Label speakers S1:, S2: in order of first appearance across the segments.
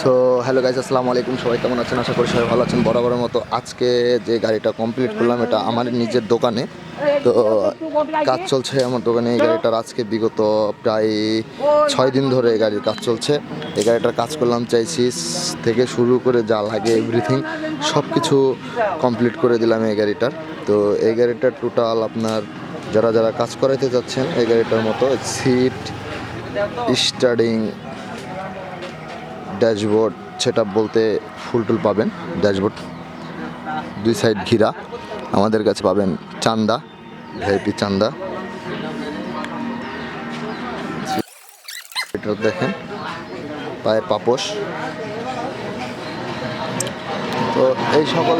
S1: So hello guys আসসালামু আলাইকুম। সবাই কেমন আছেন? আশা করি সবাই ভালো আছেন। বরাবরের মতো আজকে যে গাড়িটা কমপ্লিট করলাম, এটা আমার নিজের দোকানে। তো, কাজ চলছে আমার দোকানে। এই গাড়িটার আজকে বিগত প্রায় ছয় দিন ধরে এই গাড়ির কাজ চলছে। এই গাড়িটার কাজ করলাম চাইছি থেকে শুরু করে যা লাগে এভরিথিং সব কিছু কমপ্লিট করে দিলাম এই গাড়িটার। তো, এই গাড়িটার টোটাল আপনার যারা যারা কাজ করাইতে যাচ্ছেন, এই গাড়িটার মতো সিট স্টার্টিং ড্যাশবোর্ড সেটা বলতে ফুল টুল পাবেন, ড্যাশবোর্ড। দুই সাইড ঘিরা, আমাদের কাছে পাবেন চান্দা ভিআইপি চান্দা। এটা দেখেন পায়ের পাপোশ। তো এই সকল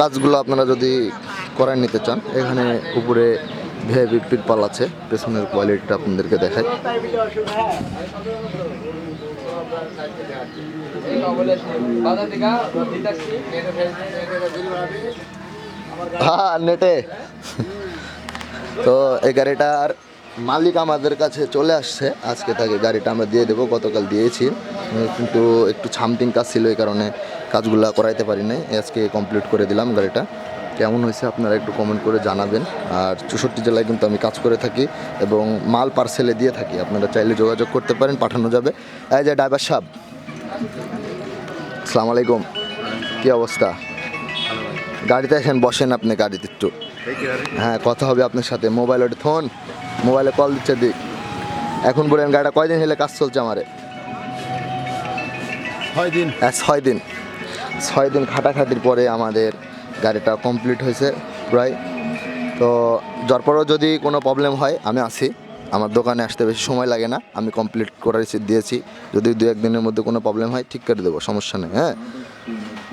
S1: কাজগুলো আপনারা যদি করায় নিতে চান, এখানে উপরে ভিআইপি পিরপাল আছে, পেছনের কোয়ালিটিটা আপনাদেরকে দেখায় হ্যাঁ নেটে। তো এই গাড়িটার মালিক আমাদের কাছে চলে আসছে। আজকে তাকে গাড়িটা আমরা দিয়ে দেবো, গতকাল দিয়েছি। কিন্তু একটু ছামটিং কাজ ছিল, এই কারণে কাজগুলো করাইতে পারি নাই। আজকে কমপ্লিট করে দিলাম গাড়িটা। কেমন হয়েছে আপনারা একটু কমেন্ট করে জানাবেন। আর চৌষট্টি জেলায় কিন্তু আমি কাজ করে থাকি এবং মাল পার্সেলে দিয়ে থাকি। আপনারা চাইলে যোগাযোগ করতে পারেন পাঠানো যাবে। এই যে ড্রাইভার সাহেব। আসসালামু আলাইকুম। কী অবস্থা? গাড়িতে এসেন বসেন আপনি গাড়িতে একটু। হ্যাঁ কথা হবে আপনার সাথে। মোবাইল ওটা ফোন মোবাইলে কল দিচ্ছে দিক এখন বলেন গাড়িটা কয়দিন হলে কাজ চলছে আমারে?
S2: ছয় দিন।
S1: হ্যাঁ ছয় দিন। ছয় দিন খাটাখাটির পরে আমাদের গাড়িটা কমপ্লিট হয়েছে প্রায়। তো যার পরেও যদি কোনো প্রবলেম হয়, আমি আসি আমার দোকানে আসতে বেশি সময় লাগে না। আমি কমপ্লিট করে দিয়েছি। যদি দু একদিনের মধ্যে কোনো প্রবলেম হয়, ঠিক করে দেবো, সমস্যা নেই হ্যাঁ।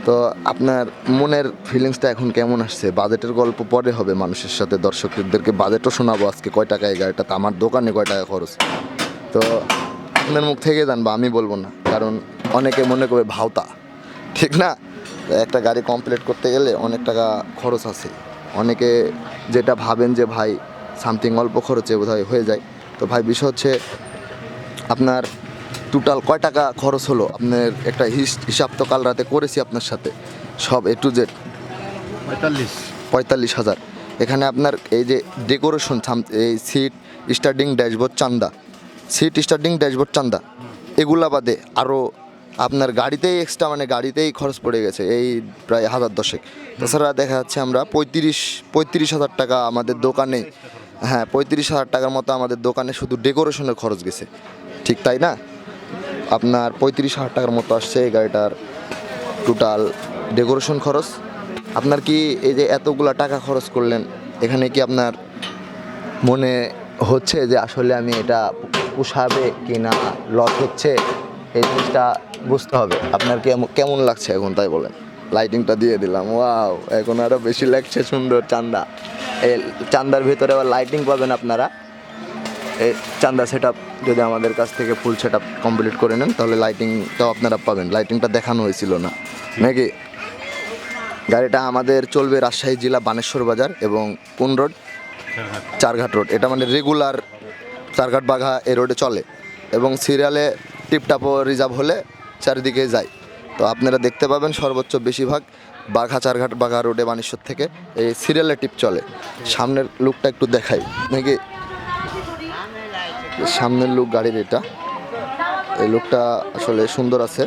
S1: তো আপনার মনের ফিলিংসটা এখন কেমন আসছে? বাজেটের গল্প পরে হবে মানুষের সাথে, দর্শকদেরকে বাজেটও শোনাবো আজকে কয় টাকা এই গাড়িটাতে আমার দোকানে কয় টাকা খরচ। তো আপনার মুখ থেকে জানব আমি বলব না, কারণ অনেকে মনে করবে ভাওতা। ঠিক না? একটা গাড়ি কমপ্লিট করতে গেলে অনেক টাকা খরচ আছে। অনেকে যেটা ভাবেন যে ভাই সামথিং অল্প খরচে বোধহয় হয়ে যায়। তো ভাই বিষয় হচ্ছে আপনার টোটাল কয় টাকা খরচ হলো? আপনার একটা হিস- হিসাব তো কাল রাতে করেছি আপনার সাথে। সব এ টু জেড
S2: পঁয়তাল্লিশ।
S1: পঁয়তাল্লিশ হাজার। এখানে আপনার এই যে ডেকোরেশন এই সিট স্টার্টিং ড্যাশবোর্ড চান্দা। সিট স্টার্টিং ড্যাশবোর্ড চান্দা। এগুলা বাদে আরও আপনার গাড়িতেই এক্সট্রা মানে গাড়িতেই খরচ পড়ে গেছে, এই প্রায় হাজার দশেক। তাছাড়া দেখা যাচ্ছে আমরা পঁয়ত্রিশ পঁয়ত্রিশ হাজার টাকা আমাদের দোকানে হ্যাঁ পঁয়ত্রিশ হাজার টাকার মতো আমাদের দোকানে শুধু ডেকোরেশনের খরচ গেছে। ঠিক তাই না? আপনার পঁয়ত্রিশ হাজার টাকার মতো আসছে এই গাড়িটার টোটাল ডেকোরেশন খরচ। আপনার কি এই যে এতগুলা টাকা খরচ করলেন, এখানে কি আপনার মনে হচ্ছে যে আসলে আমি এটা পোষাবে কি না লস হচ্ছে? এই জিনিসটা বুঝতে হবে। আপনার কেমন কেমন লাগছে এখন তাই বলেন? লাইটিংটা দিয়ে দিলাম ওয়াও এখন আরও বেশি লাগছে সুন্দর চান্দা। এই চান্দার ভিতরে আবার লাইটিং পাবেন আপনারা। এই চান্দা সেট যদি আমাদের কাছ থেকে ফুল সেট কমপ্লিট করে নেন তাহলে লাইটিংটাও আপনারা পাবেন। লাইটিংটা দেখানো হয়েছিল না। নাকি? গাড়িটা আমাদের চলবে রাজশাহী জেলা বানেশ্বর বাজার এবং কোন রোড? চারঘাট। রোড। এটা মানে রেগুলার চারঘাট বাঘা এ রোডে চলে। এবং সিরিয়ালে টিপটাপও রিজার্ভ হলে চারিদিকে যায়। তো আপনারা দেখতে পাবেন সর্বোচ্চ বেশিরভাগ বাঘা চারঘাট বাঘা রোডে বানেশ্বর থেকে এই সিরিয়ালে টিপ চলে। সামনের লুকটা একটু দেখাই। নাকি? সামনের লুক গাড়ির এটা। এই লুকটা আসলে সুন্দর আছে।